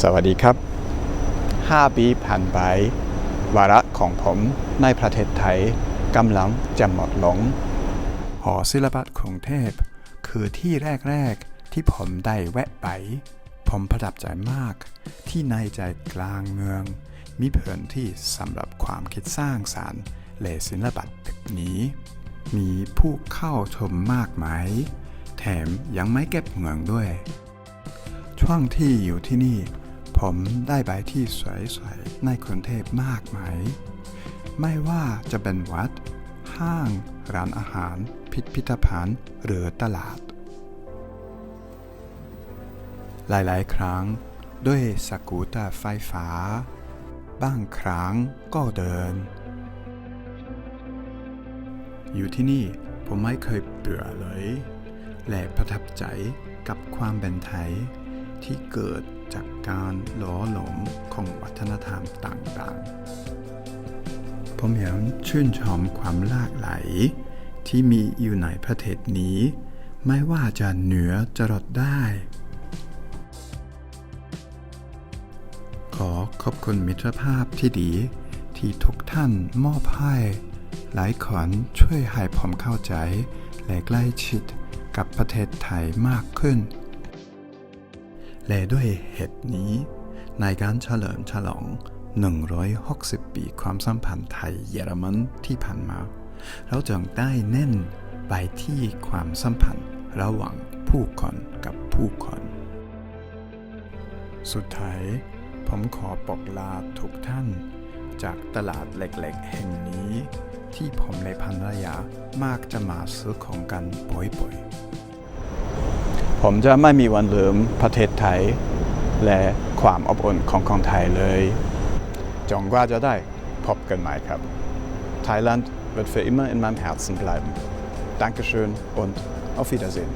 สวัสดีครับ 5 ปีผ่านไป วาระของผมในประเทศไทยกำลังจะหมดลง หอศิลปะกรุงเทพ คือที่แรก ๆ ที่ผมได้แวะไป ผมประทับใจมาก ที่ในใจกลางเมือง มีพื้นที่สำหรับความคิดสร้างสารรค์และศิลปะแบบนี้ มีผู้เข้าชมมากมาย แถมยังไม่เก็บเมืองด้วย ช่วงที่อยู่ที่นี่ ผมได้ไปที่สวยๆในกรุงเทพมากมายไม่ว่าจะเป็นวัด ห้าง ร้านอาหาร พิพิธภัณฑ์ หรือตลาด หลายๆ ครั้ง ด้วยสกูตเตอร์ไฟฟ้า บางครั้งก็เดิน อยู่ที่นี่ผมไม่เคยเบื่อเลย และประทับใจกับความเป็นไทยที่เกิด จากการหลอหลอมของวัฒนธรรมต่างๆ ผมยังชื่นชมความหลากหลายที่มีอยู่ในประเทศนี้ ไม่ว่าจะเหนือจรดได้ ขอขอบคุณมิตรภาพที่ดี ที่ทุกท่านมอบให้หลายคนช่วยให้ผมเข้าใจ และใกล้ชิดกับประเทศไทยมากขึ้น และด้วยเหตุนี้ในการเฉลิมฉลอง 160 ปีความสัมพันธ์ไทยเยอรมันที่ผ่านมา เราจึงได้เน้นไปที่ความสัมพันธ์ระหว่างผู้คนกับผู้คนสุดท้าย ผมขอบอกลาทุกท่าน จากตลาดเล็กๆ แห่งนี้ ที่ผมและภรรยา มากจะมาซื้อของกันบ่อยๆ ผมจะไม่มีวันลืมประเทศไทย และความอบอุ่นของคนไทยเลย จงกว่าจะได้พบกันใหม่ครับ Thailand wird für immer in meinem Herzen bleiben. Dankeschön und auf Wiedersehen.